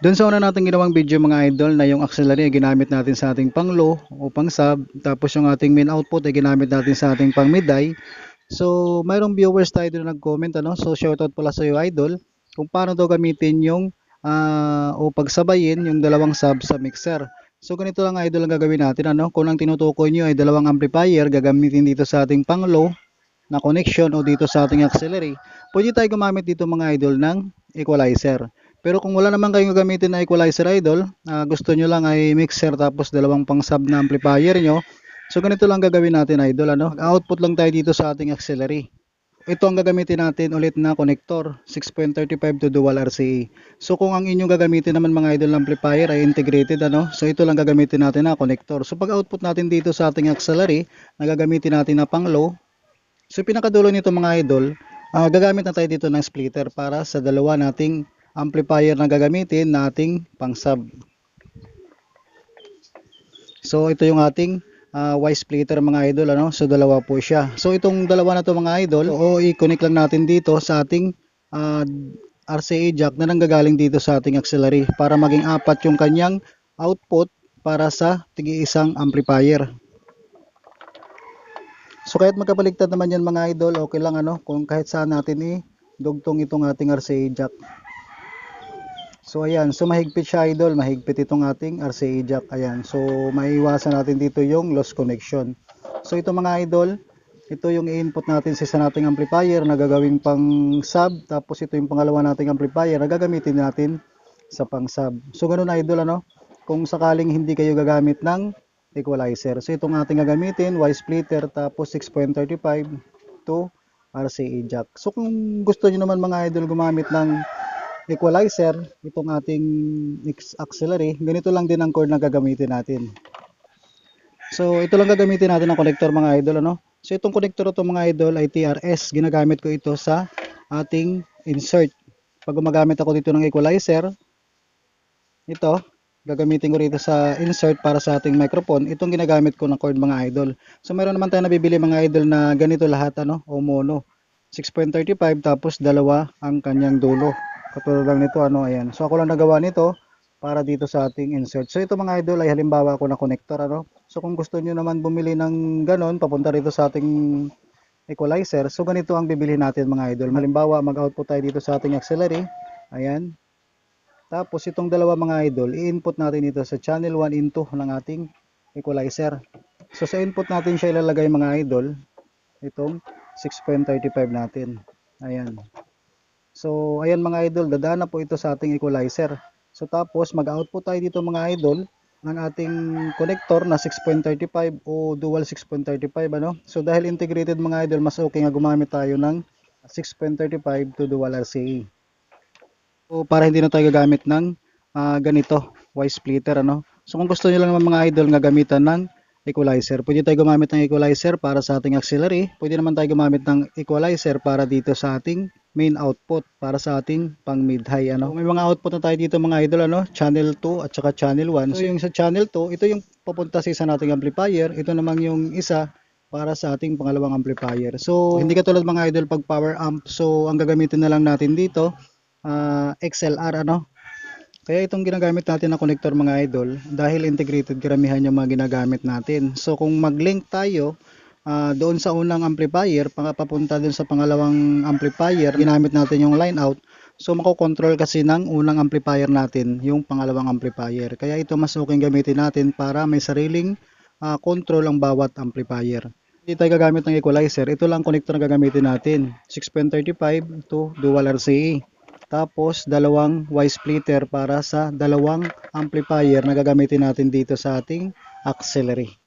Doon sa una nating ginawang video mga idol na yung auxiliary ay ginamit natin sa ating pang low o pang sub. Tapos yung ating main output ay ginamit natin sa ating pang mid high. So mayroong viewers tayo doon nag-comment ano. So shoutout pala sa iyo idol kung paano daw gamitin yung ah, o pagsabayin yung dalawang sub sa mixer. So ganito lang idol ang gagawin natin ano. Kung ang tinutukoy nyo ay dalawang amplifier gagamitin dito sa ating pang low na connection o dito sa ating auxiliary. Pwede tayo gumamit dito mga idol ng equalizer. Pero kung wala naman kayong gagamitin na equalizer idol, ah, gusto nyo lang ay mixer tapos dalawang pang sub na amplifier nyo. So ganito lang gagawin natin idol ano. Output lang tayo dito sa ating auxiliary. Ito ang gagamitin natin ulit na connector 6.35 to dual RCA. So kung ang inyong gagamitin naman mga idol amplifier ay integrated ano, so ito lang gagamitin natin na connector. So pag output natin dito sa ating auxiliary, na gagamitin natin na pang low. So pinakadulo nito mga idol, ah, gagamit na tayo dito ng splitter para sa dalawa nating amplifier na gagamitin na ating pang sub. So ito yung ating uh, Y splitter mga idol ano. So dalawa po siya. So itong dalawa na to mga idol, o i-connect lang natin dito sa ating ah, RCA jack na nanggagaling dito sa ating auxiliary para maging apat yung kanyang output para sa tigi-isang amplifier. So kahit magkabaligtad naman yan mga idol, okay lang ano kung kahit saan natin i-dugtong itong ating RCA jack. So ayan, so mahigpit siya idol, mahigpit itong ating RCA jack. Ayan, so maiwasan natin dito yung loss connection. So ito mga idol, ito yung i-input natin sa isa nating amplifier na gagawing pang sub. Tapos ito yung pangalawa nating amplifier na gagamitin natin sa pang sub. So ganun idol ano, kung sakaling hindi kayo gagamit ng equalizer. So itong ating gagamitin, Y splitter tapos 6.35 to RCA jack. So kung gusto niyo naman mga idol gumamit ng equalizer, itong ating auxiliary, ganito lang din ang cord na gagamitin natin. So, ito lang gagamitin natin ang connector mga idol, ano? So, itong connector ito mga idol ay TRS. Ginagamit ko ito sa ating insert. Pag gumagamit ako dito ng equalizer, ito, gagamitin ko rito sa insert para sa ating microphone. Itong ginagamit ko ng cord mga idol. So, meron naman tayo nabibili mga idol na ganito lahat, ano? O mono. 6.35 tapos dalawa ang kanyang dulo katulad lang nito ano ayan. So ako lang nagawa nito para dito sa ating insert. So ito mga idol ay halimbawa ako na connector ano. So kung gusto niyo naman bumili ng ganon papunta rito sa ating equalizer. So ganito ang bibili natin mga idol. Halimbawa mag output tayo dito sa ating auxiliary. Ayan. Tapos itong dalawa mga idol i-input natin ito sa channel 1 into ng ating equalizer. So sa input natin siya ilalagay mga idol. Itong 6.35 natin. Ayan So, ayan mga idol, dadaan na po ito sa ating equalizer. So, tapos mag-output tayo dito mga idol ng ating connector na 6.35 o dual 6.35 ano. So, dahil integrated mga idol, mas okay nga gumamit tayo ng 6.35 to dual RCA. So, para hindi na tayo gagamit ng ah, ganito, Y splitter ano. So, kung gusto niyo lang naman mga idol nga gamitan ng equalizer. Pwede tayo gumamit ng equalizer para sa ating auxiliary. Pwede naman tayo gumamit ng equalizer para dito sa ating main output para sa ating pang mid high ano. May mga output na tayo dito mga idol ano, channel 2 at saka channel 1. So yung sa channel 2, ito yung papunta sa isa nating amplifier, ito naman yung isa para sa ating pangalawang amplifier. So hindi katulad mga idol pag power amp. So ang gagamitin na lang natin dito ah, XLR ano. Kaya itong ginagamit natin na connector mga idol dahil integrated karamihan yung mga ginagamit natin. So kung mag-link tayo ah, doon sa unang amplifier, papunta doon sa pangalawang amplifier, ginamit natin yung line out. So makokontrol kasi ng unang amplifier natin, yung pangalawang amplifier. Kaya ito mas okay gamitin natin para may sariling ah, control ang bawat amplifier. Hindi tayo gagamit ng equalizer, ito lang connector na gagamitin natin. 6.35 to dual RCA. Tapos dalawang Y splitter para sa dalawang amplifier na gagamitin natin dito sa ating auxiliary.